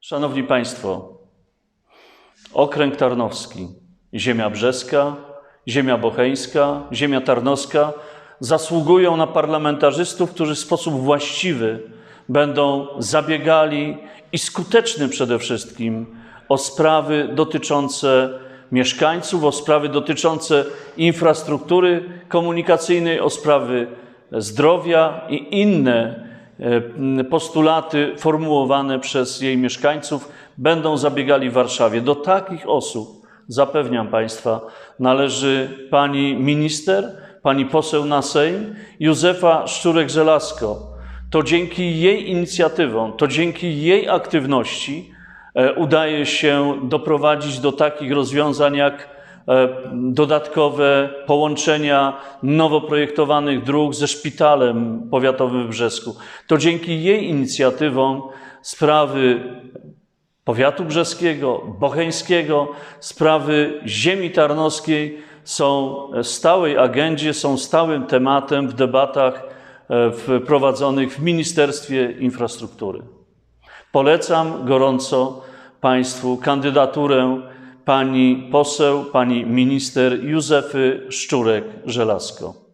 Szanowni Państwo, okręg tarnowski, ziemia brzeska, ziemia bocheńska, ziemia tarnowska zasługują na parlamentarzystów, którzy w sposób właściwy będą zabiegali i skuteczny przede wszystkim o sprawy dotyczące mieszkańców, o sprawy dotyczące infrastruktury komunikacyjnej, o sprawy zdrowia i inne postulaty formułowane przez jej mieszkańców będą zabiegali w Warszawie. Do takich osób, zapewniam Państwa, należy pani minister, pani poseł na Sejm, Józefa Szczurek-Żelazko. To dzięki jej inicjatywom, to dzięki jej aktywności e, udaje się doprowadzić do takich rozwiązań jak e, dodatkowe połączenia nowo projektowanych dróg ze szpitalem powiatowym w Brzesku. To dzięki jej inicjatywom sprawy powiatu brzeskiego, bocheńskiego, sprawy ziemi tarnowskiej są w stałej agendzie, są stałym tematem w debatach e, prowadzonych w Ministerstwie Infrastruktury. Polecam gorąco Państwu kandydaturę pani poseł, pani minister Józefy Szczurek-Żelazko.